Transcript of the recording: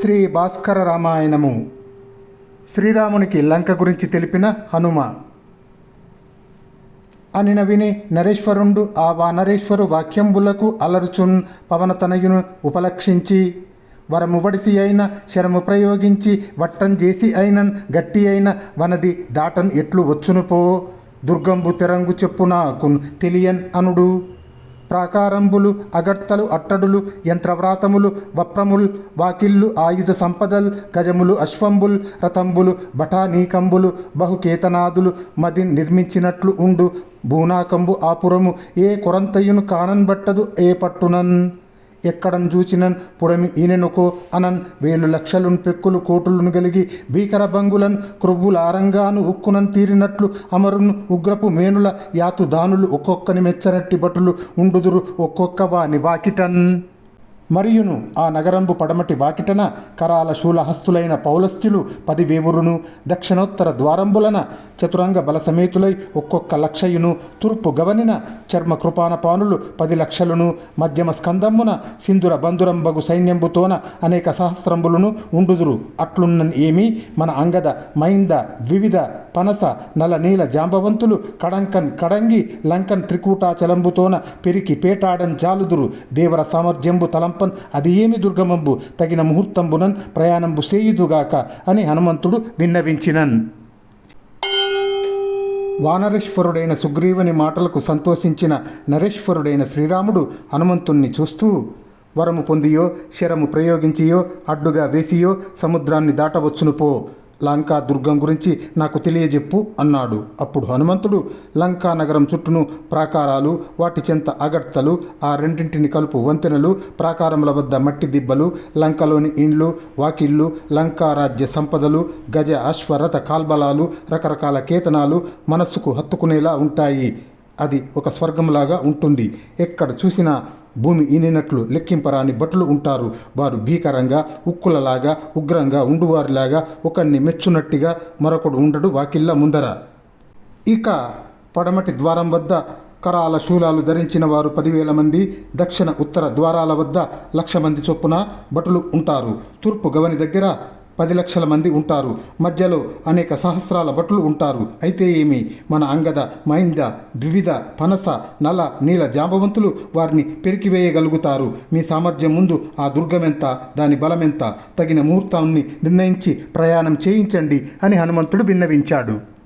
శ్రీ భాస్కర రామాయణము. శ్రీరామునికి లంక గురించి తెలిపిన హనుమ. అనిన నవిని నరేశ్వరుండు ఆ వానరేశ్వరు వాక్యంబులకు అలరుచున్ పవనతనయును ఉపలక్షించి వరమువడిసి అయిన శరము ప్రయోగించి వట్టం చేసి అయినన్ గట్టి అయిన వనది దాటన్ ఎట్లు వచ్చును పో దుర్గంబు తెరంగు చెప్పునాకున్ తెలియన్ అనుడు. ప్రాకారంబులు అగడ్తలు అట్టడులు యంత్రవ్రాతములు వప్రముల్ వాకిళ్ళు ఆయుధ సంపదల్ గజములు అశ్వంబుల్ రథంబులు బఠానీకంబులు బహుకేతనాదులు మది నిర్మించినట్లు ఉండు. భూనాకంబు ఆపురము ఏ కొరంతయును కానన్బట్టదు ఏ పట్టునన్. ఎక్కడన్ చూచినన్ పుడమి ఈనెనుకు అనన్ వేలు లక్షలున్ పెక్కులు కోటులను గలిగి భీకర బంగులన్ క్రొవ్వులారంగాను ఉక్కునన్ తీరినట్లు అమరును ఉగ్రపు మేనుల యాతు దానులు ఒక్కొక్కని మెచ్చనట్టి భటులు ఉండుదురు ఒక్కొక్క వాని వాకిటన్. మరియును ఆ నగరంబు పడమటి వాకిటన కరాల శూలహస్తులైన పౌలస్త్యులు పదివేవురును దక్షిణోత్తర ద్వారంబులన చతురంగ బలసమేతులై ఒక్కొక్క లక్షయును తూర్పు గవనిన చర్మ కృపానపానులు పది లక్షలును మధ్యమ స్కందమ్మున సింధుర బంధురంబగు సైన్యంబుతోన అనేక సహస్రంబులను ఉండుదురు. అట్లున్న ఏమి మన అంగద మైంద వివిధ పనస నలనీల జాంబవంతులు కడంకన్ కడంగి లంకన్ త్రికూటాచలంబుతోన పెరికి పేటాడన్ జాలుదురు. దేవర సామర్థ్యంబు తలంపన్ అది ఏమి దుర్గమంబు? తగిన ముహూర్తంబునన్ ప్రయాణంబు సేయుదుగాక అని హనుమంతుడు విన్నవించినన్. వానరేశ్వరుడైన సుగ్రీవుని మాటలకు సంతోషించిన నరేశ్వరుడైన శ్రీరాముడు హనుమంతుణ్ణి చూస్తూ వరము పొందియో శరము ప్రయోగించియో అడ్డుగా వేసియో సముద్రాన్ని దాటవచ్చును పో లంకా దుర్గం గురించి నాకు తెలియజెప్పు అన్నాడు. అప్పుడు హనుమంతుడు లంకా నగరం చుట్టూను ప్రాకారాలు వాటి చెంత అగడ్తలు ఆ రెండింటిని కలుపు వంతెనలు ప్రాకారముల వద్ద మట్టి దిబ్బలు లంకలోని ఇండ్లు వాకిళ్ళు లంకా రాజ్య సంపదలు గజ అశ్వరథ కాల్బలాలు రకరకాల కేతనాలు మనస్సుకు హత్తుకునేలా ఉంటాయి. అది ఒక స్వర్గంలాగా ఉంటుంది. ఎక్కడ చూసినా భూమి ఈనినట్లు లెక్కింపరాని భటులు ఉంటారు. వారు భీకరంగా ఉక్కులలాగా ఉగ్రంగా ఉండువారిలాగా ఒకరిని మెచ్చునట్టుగా మరొకడు ఉండడు వాకిళ్ళ ముందర. ఇక పడమటి ద్వారం వద్ద కరాల శూలాలు ధరించిన వారు పదివేల మంది దక్షిణ ఉత్తర ద్వారాల వద్ద లక్ష మంది చొప్పున భటులు ఉంటారు. తూర్పు గవని దగ్గర పది లక్షల మంది ఉంటారు. మధ్యలో అనేక సహస్రాల భటులు ఉంటారు. అయితే ఏమి? మన అంగద మైంద ద్విధ పనస నల నీల జాంబవంతులు వారిని పెరికివేయగలుగుతారు. మీ సామర్థ్యం ముందు ఆ దుర్గమెంత దాని బలమెంత తగిన ముహూర్తాన్ని నిర్ణయించి ప్రయాణం చేయించండి అని హనుమంతుడు విన్నవించాడు.